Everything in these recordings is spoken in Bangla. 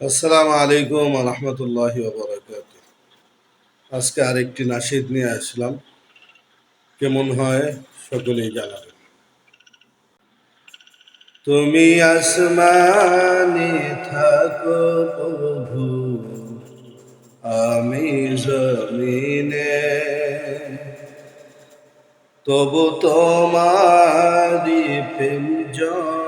আসসালামু আলাইকুম বরকাত আজকে আরেকটি নাশিদ নিয়ে আসলাম। কেমন হয় সকলেই জানাবেন। তুমি আসমানে থাকো প্রভু, আমি জমিনে। তবু তোমারি প্রেম জমে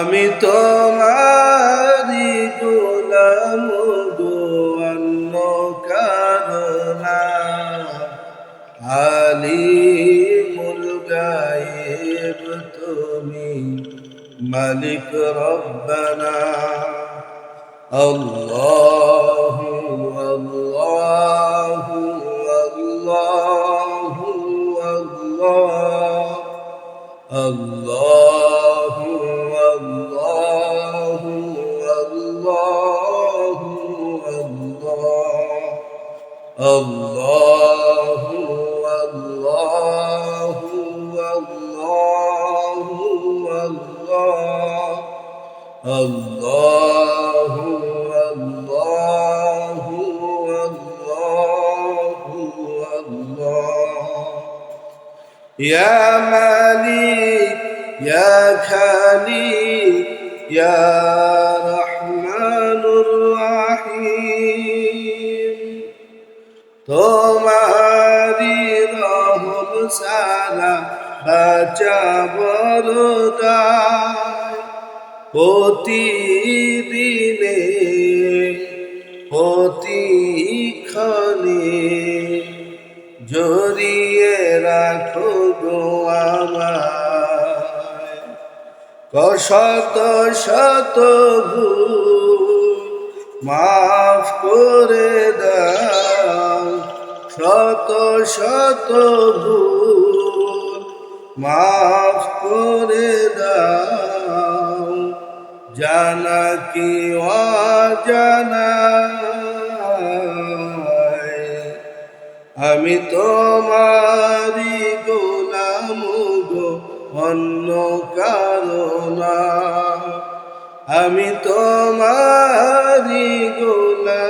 আমি তোমারি গোলাম গোয়ান্ন কালি আলি মুরগায়েব তুমি মালিক রব্বানা। আল্লাহ আল্লাহ আল্লাহ আল্লাহ। আল্লাহ الله والله والله والله الله والله والله والله يا مالك يا كريم يا رحمن الرحيم তোমারি রহম সারা বাঁচা বরদায় প্রতিদিনে, প্রতিক্ষণে জড়িয়ে রাখো গো আমায়। কশত শত ভুল মাফ করে দাও। শত শত মাফ করে দাও। জানা কি অজানা? আমি তোমারি গোলাম গো, অন্য কারণ। আমি তোমারি গোলাম